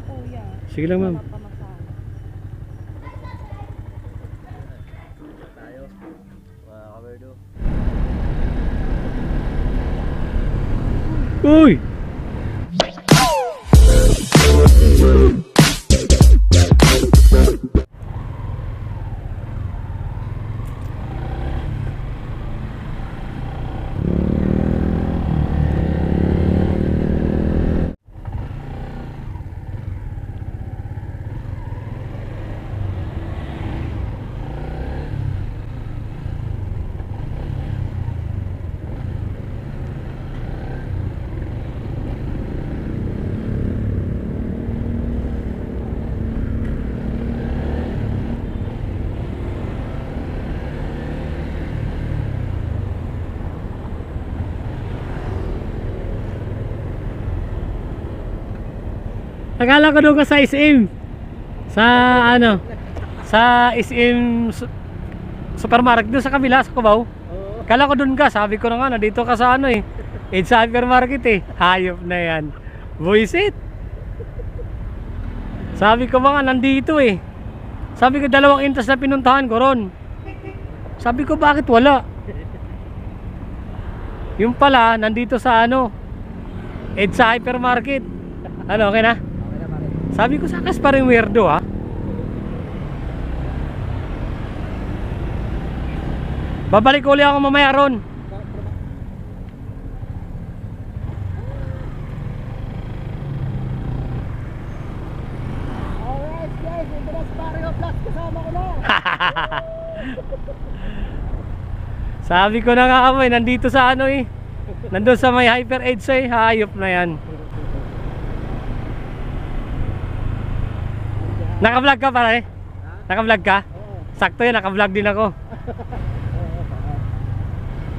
lang kuya. Sige lang ma'am. Uy! Akala ko doon ka sa SM. Sa ano? Sa SM su- supermarket doon sa kabila sa Cubao. Oo. Kala ko doon ka, sabi ko na nga, nandito ka sa ano eh. It's hypermarket eh. Hayop na yan. Buisit. Sabi ko mga nandito eh. Sabi ko dalawang intas na pinuntahan ko ron. Sabi ko bakit wala? Yung pala, nandito sa ano, EDSA hypermarket. Ano, okay na? Sabi ko sakas pa rin weirdo ha. Babalik uli ako mamaya ron. Alright guys, ito na si Mario Vlogs kasama ko. Sabi ko na nga amoy, nandito sa ano eh. Nandun sa may hyper edge eh, hayop na yan. Naka-vlog ka pare? Naka-vlog ka? Oo. Sakto yun, naka-vlog din ako.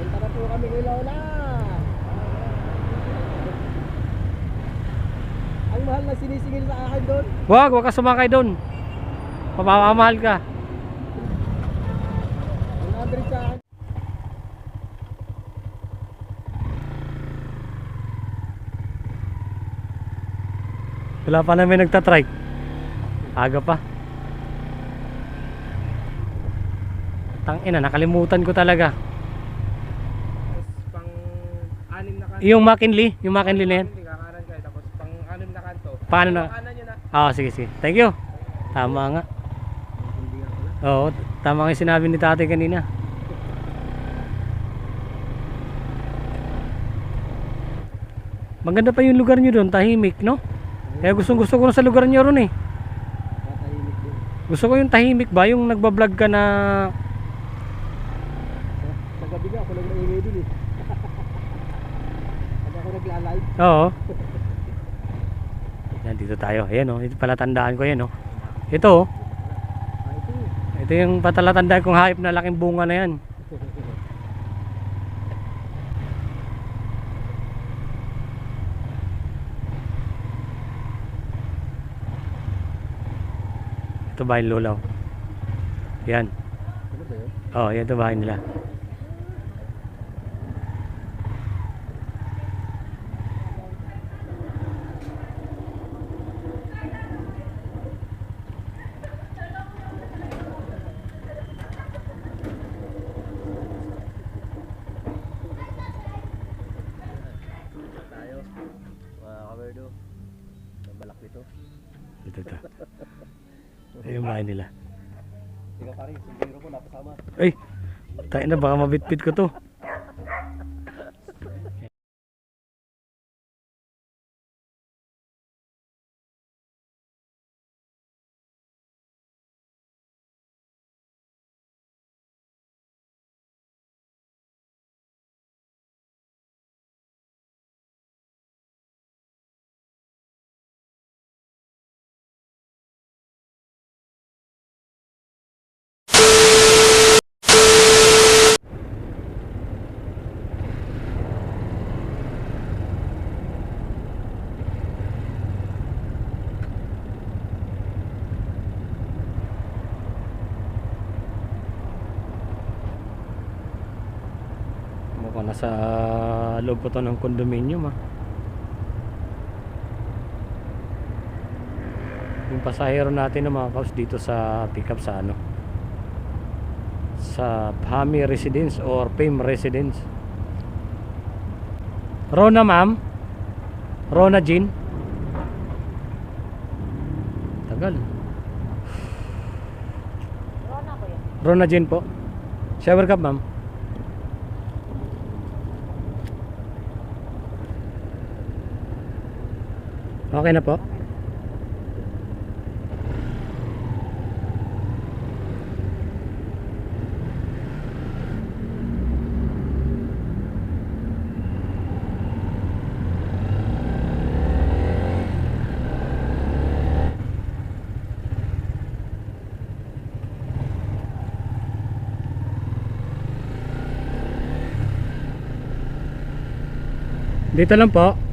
Punta na po kami kay Lola. Ang mahal na sinisingil sa akin doon. Wag, wag ka sumakay doon. Papamahal ka. 100 sa akin. Wala pa namin nagtatry. Aga pa. Tangina, nakalimutan ko talaga. Pang anim na kanto. Yung McKinley, yung McKinley na yan. Kakanan kayo. Tapos pang anim na kanto. Paano na? Ah, sige, sige. Thank you. Tama nga. Oo, tama nga sinabi ni tatay kanina. Maganda pa yung lugar nyo doon, tahimik, no? Kaya gustong gusto ko na sa lugar nyo ron eh. Gusto ko yung tahimik ba, yung nagbablog ka na... Sa gabi nga ako lang maingay dun eh. Pag ako nagla-live. Oo. Yan, dito tayo. Ayan oh, ito pala tandaan ko yan oh. Ito oh, Ah, ito. ito yung patalatandaan kong hayop na laking bunga na yan. Ito bahay Lulaw. Yan. Oh, yan ito bahay nila. Malaki to. Yung bahay nila. Tingnan pare, sundiro ko napasama. Ay, tayo na baka mabitbit ko to. Nasa loob ko to ng condominium ah. yung pasahero natin ng mga kaos dito sa pickup sa ano? Sa Pami Residence or Pim Residence. Rona ma'am? Rona Jean? Tagal. Rona ko yan. Rona Jean po. Shower cup ma'am okay na po Dito lang po.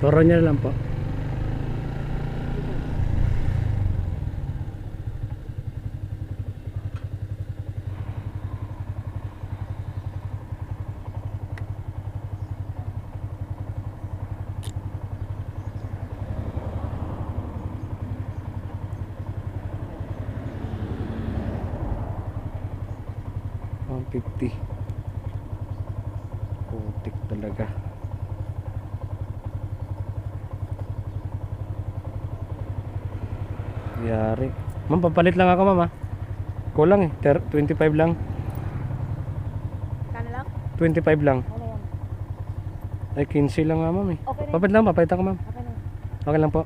Turo niya lang po. Fifty. Putik talaga. Yari. Ma'am, papalit lang ako, ma'am, ah. Kulang eh. Ter- 25 lang. Kano lang? 25 lang. Ano yan? Ay, 15 lang nga, ma'am, eh. Okay na. Papalit lang, papalit ako, ma'am. Okay na. Okay lang po.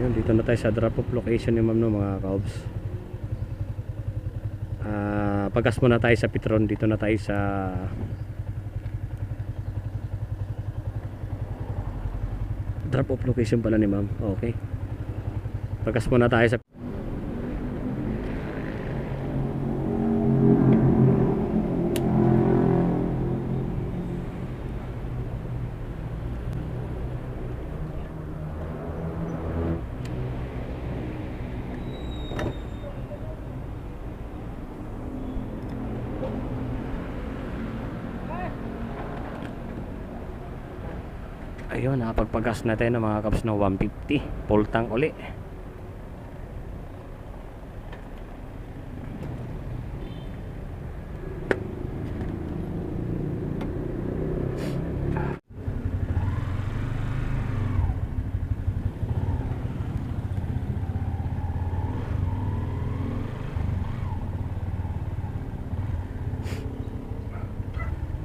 Yun, dito na tayo sa drop off location ni ma'am no mga kaobs. Pagkas muna tayo sa Petron, dito na tayo sa drop off location pala ni ma'am. Okay. Pagkas muna tayo sa Ayun, nakapagpagas na tayo ng mga kaps ng 150. Full tank uli.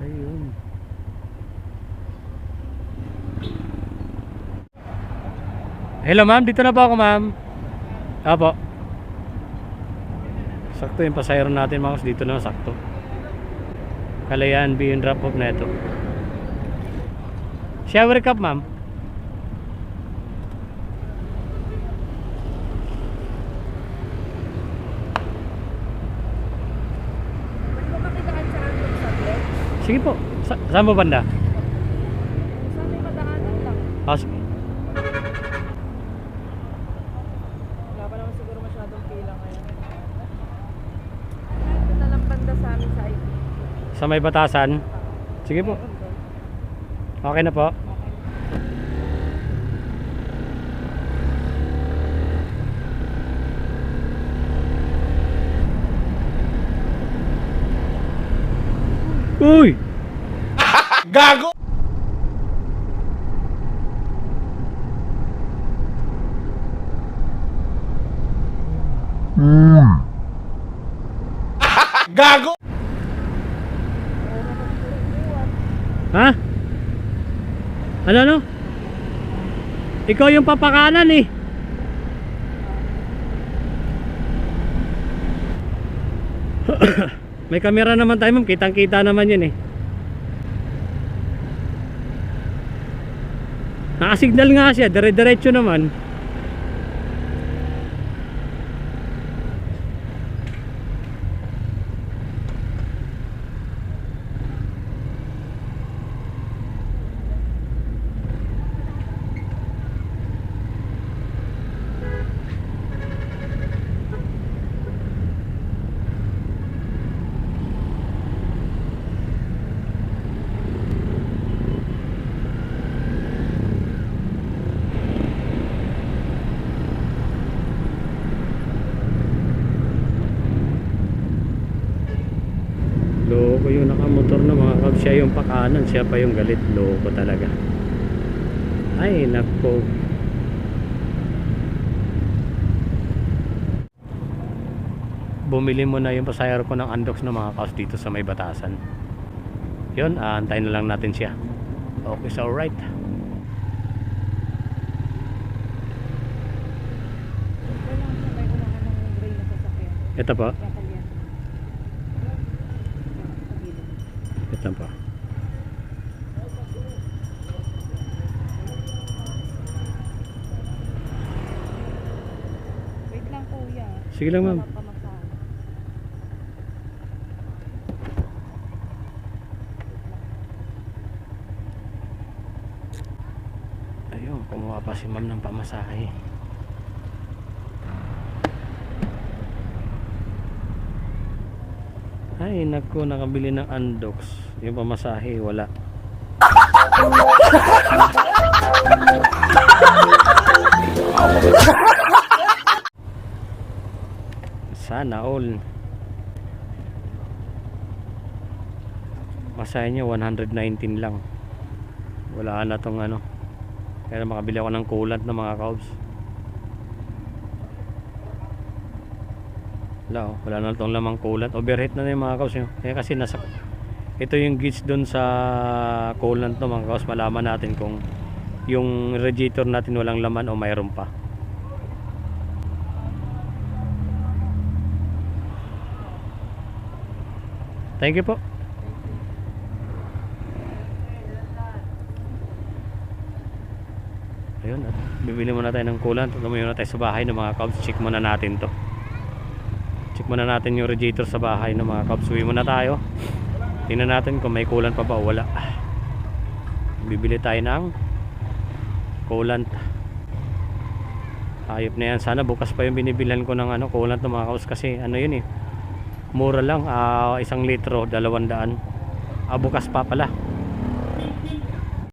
Ayun. Hello ma'am, dito na po ako ma'am. Apo. Sakto yung pasayro natin mga kus, dito na sakto. Kalayan, B drop off na ito. Shower cup ma'am. Mo sa sa? Sige po. Sa saan po banda? Saan may madaanan lang? Ah, sige. Wala pa naman siguro masyadong pila ngayon. Ito na lang banda sa amin sa IP. Sa may batasan. Sige po. Okay na po. Uy! Gago! Gago! Ha? Ano ano? Ikaw yung papakanan eh. May kamera naman tayo ma'am, kitang kita naman yun eh. Nakasignal nga siya, dire-diretso naman. Ako yung nakamotor na mga kabs. Siya yung pakanan. Siya pa yung galit. Loko talaga. Ay, nako. Bumili mo na yung pasayro ko ng undox ng mga kabs dito sa may batasan. Yun, aantayin na lang natin siya. Okay, so alright. Wala siya may unahan ng gray na sasakyan. Ito po. Kapal yan. Sa gilid. Ito po. Wait lang kuya. Sige lang ma'am. Wala. Ayun, kumuha pa si ma'am ng pamasahe. Ay, naku, nakabili ng undox. Yung pamasahe, wala. Sana all. Masahe niya 119 lang. Wala na tong ano. Kaya makabili ako ng coolant ng mga cobs. Wala oh, wala na tong lamang coolant. Overheat na na yung mga cobs yun. Kaya kasi nasa ito yung gauge doon sa coolant ng mga cobs. Malaman natin kung yung radiator natin walang laman o mayroon pa. Thank you po. Ayun, at bibili muna tayo ng coolant. Tumayo na tayo sa bahay ng mga cubs. Check muna natin to. Check muna natin yung radiator sa bahay ng mga cubs. Uwi muna tayo. Tingnan natin kung may coolant pa ba o wala. Bibili tayo ng coolant. Hayop na yan. Sana bukas pa yung binibilhan ko ng ano, coolant ng mga cubs kasi ano yun eh. Mura lang. ah, isang litro, dalawang daan. Ah, bukas pa pala.